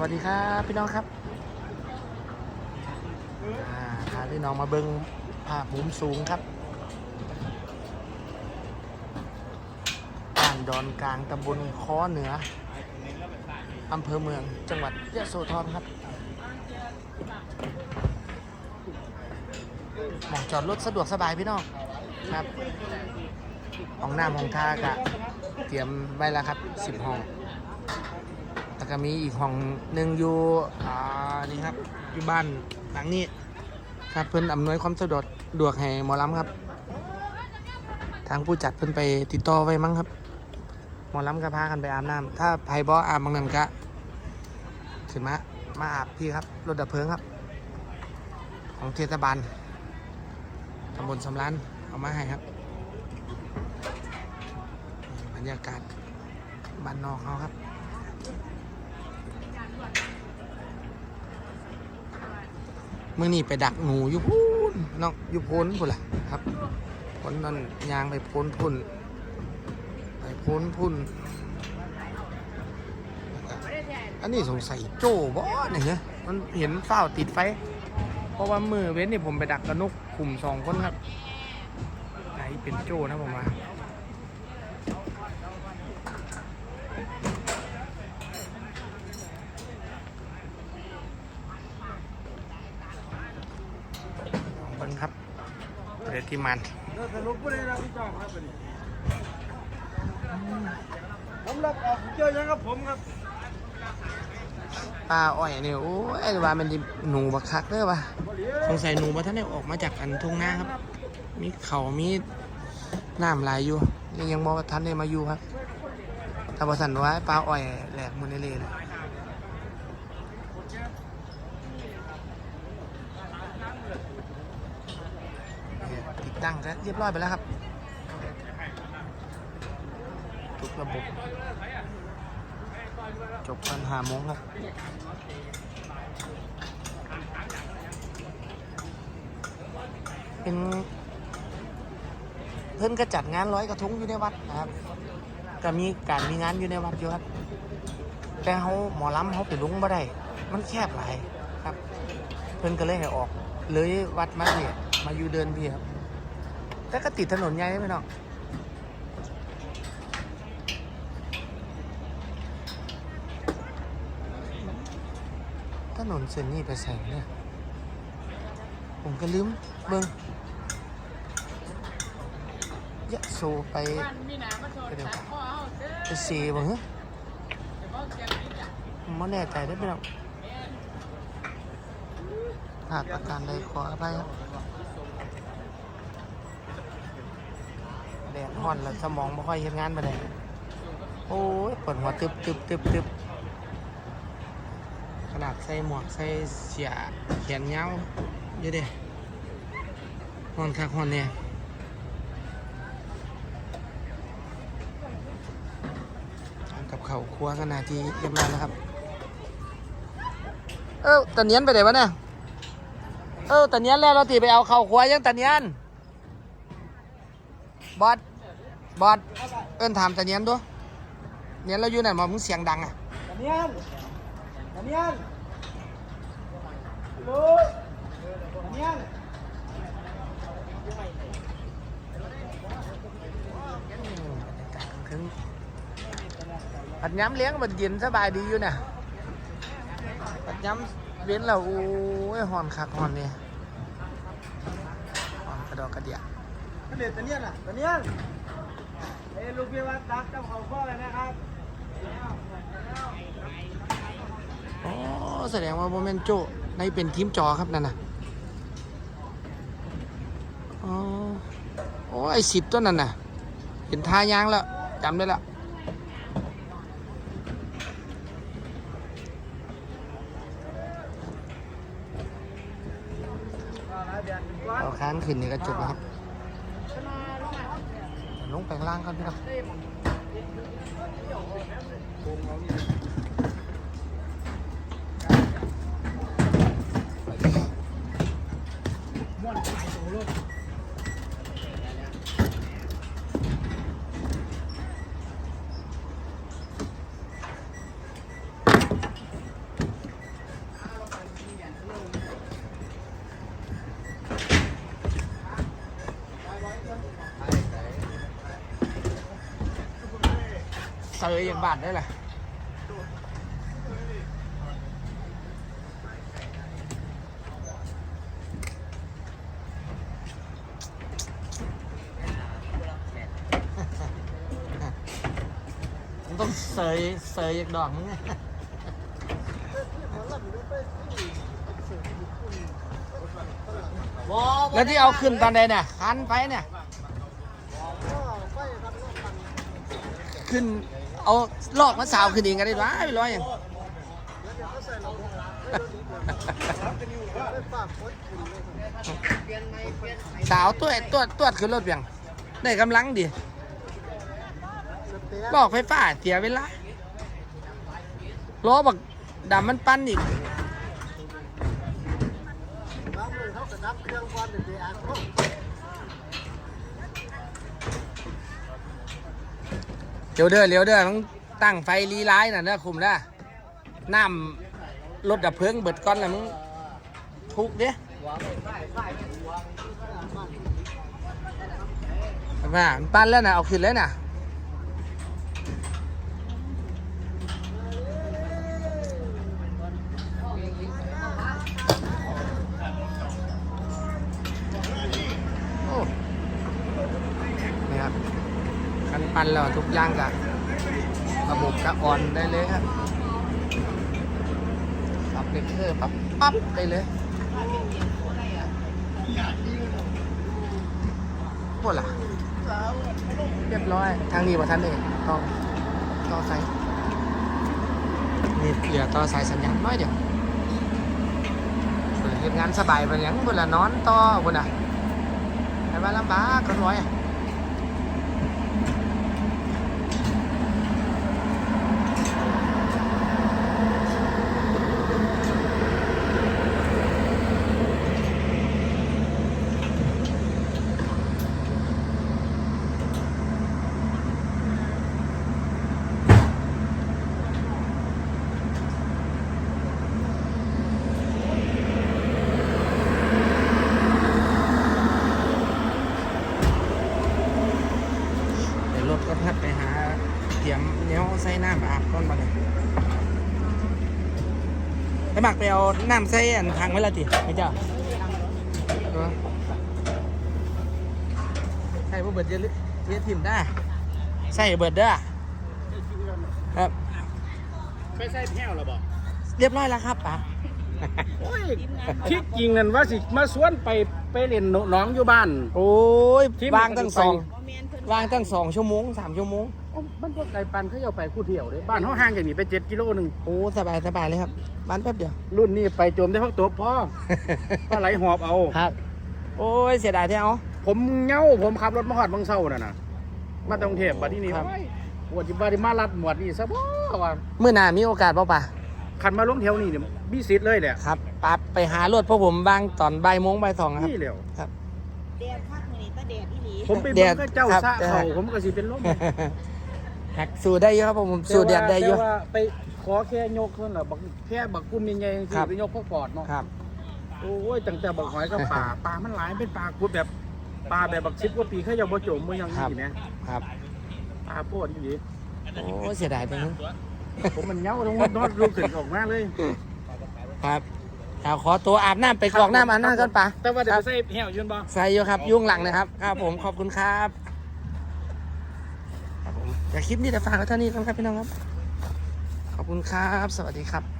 วัสดีครับพี่น้องครับพาพี่น้องมาเบิ้งภาพมุมสูงครับบ้านดอนกลางตำบลค้อเหนืออำเภอเมืองจังหวัดยะโสธรครับหมองจอดรถสะดวกสบายพี่น้องครับห้องน้ำห้องท่ากะเตรียมไว้แล้วครับ 10 ห้อง แล้วก็มีอีกห้องหนึ่งอยู่อ่านี่ครับอยู่บ้านหลังนี้ครับเพิ่นอำนวยความสะดวกดวกให้หมอลำครับ ทางผู้จัดเพิ่นไปติดต่อไว้มั้งครับ หมอลำก็พากันไปอาบน้ำถ้าไผบ่อาบบางนั้นก็ขึ้นมามาอาบพี่ครับรถดับเพลิงครับ ของเทศบาลตำบลสำรานเอามาให้ครับ บรรยากาศบ้านนอกเขาครับ มื่อนี้ไปดักหนูอยู่พูนน้องอยู่พ้นพุ่นล่ะครับพ้นนั่นยางไปพ้นพุ่นไปพ้นพุ่น อันนี้สงสัยโจ้บ่เนี่ยเหรอมันเห็นเฝ้าติดไฟ เพราะว่ามือเว้นนี่ผมไปดักกระนุกกลุ่มสองคนครับไหนเป็นโจ้นะผมมาเบิ้งครับเรติมัน แล้วสรุปบ่ได้รับผิดชอบครับบัดนี้ผมรับออกเจอยังครับผมครับปลาอ้อยเนี่ยโอ้ยไอ้ว่ามันดิหนูบักคักเด้อวะบ่เหลียสงสัยหนูมาท่านได้ออกมาจากอันทุ่งนาครับ มีเขามีน้ำลายอยู่ยังยังบอกว่าท่านได้มาอยู่ครับถ้าบอสันว่าปลาอ้อยแหลกมือในเลยนะเนี่ย ตั้งแล้วเรียบร้อยไปแล้วครับ ทุกระบบ จบปัญหาโมงครับเป็นเพิ่นก็จัดงานร้อยกระทงอยู่ในวัดนะครับก็มีการมีงานอยู่ในวัดอยู่ครับแต่เขาหมอลำเขาไปลุงบ่ได้ มันแคบหลายครับ เพิ่นก็เลยให้ออก เลยวัดมาเนี่ยมาอยู่เดินพี่ครับ แต่ก็ติดถนนใหญ่ไหมน้องถนนเส้นนี้ไปใส่เนี่ยผมก็ลืมเบิ่งยะโซไปไปเดี๋ยวไปเสีบ่เหรอผมไม่แน่ใจได้อพี่น้องหากประการใดขออภัยครับ แดดฮ้อนแล้วสมองไม่ค่อยเห็นงานมาได้โอ้ยปวดหัวตึบตึบตึบตึบขนาดใส่หมวกใส่เสียแขนยาเยอะเด้ฮ้อนคักฮ้อนเนี่ยกับเขาครัวขนาดที่เรียบร้อยแล้วครับ เออตะเนียนไปไหนวะเนี่ยเออตะเนียนแล้วเราตีไปเอาเข้าครัวยังตะเนียนบอส บอสเอิ้นถามตะเนียนด้วยเนียนเราอยู่ไหนมามึงเสียงดังอะตะเนียนตะเนียนฮัลโหลตะเนียนถึงปัดย้ำเลี้ยงมันเย็นสบายดีอยู่เนี่ยปัดย้ำเว้นเราโอ้ยหอนคักหอนเนี่ยหอนกระดอกกระเดียนั่นเด็ดตะเนียนน่ะตะเนียน เอ้ยลูกพี่ว่าตักกับเขาพ่อเลยนะครับโอ้แสดงว่าโมเมนโจในเป็นทีมจอครับนั่นน่ะอ๋อโอ้ไอสิบตัวนั่นน่ะ เห็นท่ายางแล้วจำได้แล้วเอาค้างขึ้นนี่ก็จบแล้วครับ ลงแปลงล่างกันพี่ครับ ยอย่างบาดได้แหละมันต้องเสยเสยอย่างดอกงไงแล้วที่เอาขึ้นตอนใดเนี่ยคันไปเนี่ย ขึ้น เอาลอกมาสาวขึ้นเองกันได้ร้ายไปร้อยอย่างสาวตัวตัวตัวขึ้นรถเบียงได้กำลังดีลอกไฟฟ้าเสียเวลาล้อบักดำมันปั้นอีกเดี๋ยว เด้อเดี๋ยวเด้อต้องตั้งไฟรีไลน์น่ะเด้อคุมนะน้ำรถดับเพลิงเบิดก้อนน่ะมึงทุกเด้ว่ามันปั้นแล้วน่ะเอาขึ้นแล้วน่ะโอ้นี่ครับ คันปั้น แล้วทุกอย่างกับระบบกะอ่อนได้เลยครับปรับเลเตอร์ปรับปั๊บได้เลยหมดละเรียบร้อย ทางนี้มาทันเองต่อต่อสายนี่เหลือต่อสายสัญญาณน้อยเดี๋ยวเปิดเฮ็ดงานสบายไปยังเวลานอนต่อบุญอะแต่ว่าลำบากก็ร้อยเดี๋ยวรถก็พัดไปหาเตรียมเนี้ยวใส่น้ำอาบก้อนมาเลยไป หมักไปเอาน้ำใส่อันทางไว้และติไม่เจ้าเออใส่พวกเบิดเยอะเยอะถิ่มได้ใส่เบิดเด้อครับไปใส่แพ้วหรอบอกเรียบร้อยแล้วครับป๋าโอ้ยที่จริงนั่นว่าสิมาสวนไปไปเล่นน้องอยู่บ้าน โอ้ยที่วางตั้งสองไป วางตั้งสองชั่วโมงสามชั่วโมงโอ้มันก็ไกลปันเขาจะเอาไปคู่เที่ยวเด้บ้านเขาห่างจากนี้ไปเจ็ดกิโลหนึ่งโอ้สบายสบายเลยครับบ้านแป๊บเดียวรุ่นนี้ไปโจมได้พักตัวพ่อปลาไหลหอบเอาครับ โอ้ยเสียดายแท้เอาผมเหงาผมขับรถมาหอดบางเศร้าน่ะนะมาตรงเทพบัดที่นี่ครับโอ้ยปวดจิบาดิมาลัดหมวดนี่ซะบ่ว่าเมื่อหนามีโอกาสเปล่าป่ะคันมาลงแถวนี้เนี่ยมีสิทธิ์เลยแหละครับปาไปหารถพวกผมบางตอนบ่ายโมงบ่ายสองครับนี่แล้วครับแดดคักมื้อนี้ตา แดดอีหลีผมไปแดเบิ่งดก็เจ้าครับซะเขาผมก็สิเป็นลมหักสู้ได้เยอะครับผมสู้แดดได้เยอะแต่ว่าไปขอแค่ยกเท่านั้นแหละบักแค่บักกุ้มใหญ่ๆคสิรับไปยกพวกปอดเนาะครับโอ้ยตั้งแต่บักหอยก็ป่าป่ามันหลายเป็นป่ากุดแบบป่าแบบบักชิบกว่าปีเขายังบ่จมบ่ยังครับนี่นะครับป่าโพดอีหลีโอ้เสียดายจังผมมันเหงาลงนอนลูกขึ้นออกมาเลย ครับ เอาขอตัวอาบน้ำไปกรอกน้ำอาบน้ำก่อนป่ะแต่ว่าเดี๋ยครัวบใส่แหวยืนบ่ใส่อยู่ครับ ยุ่งหลังนะครับ ครับผมขอบคุณครับครับผมแต่คลิปนี้จะฝากไว้เท่านี้ครับพี่น้องครับ ขอบคุณครับ สวัสดีครับ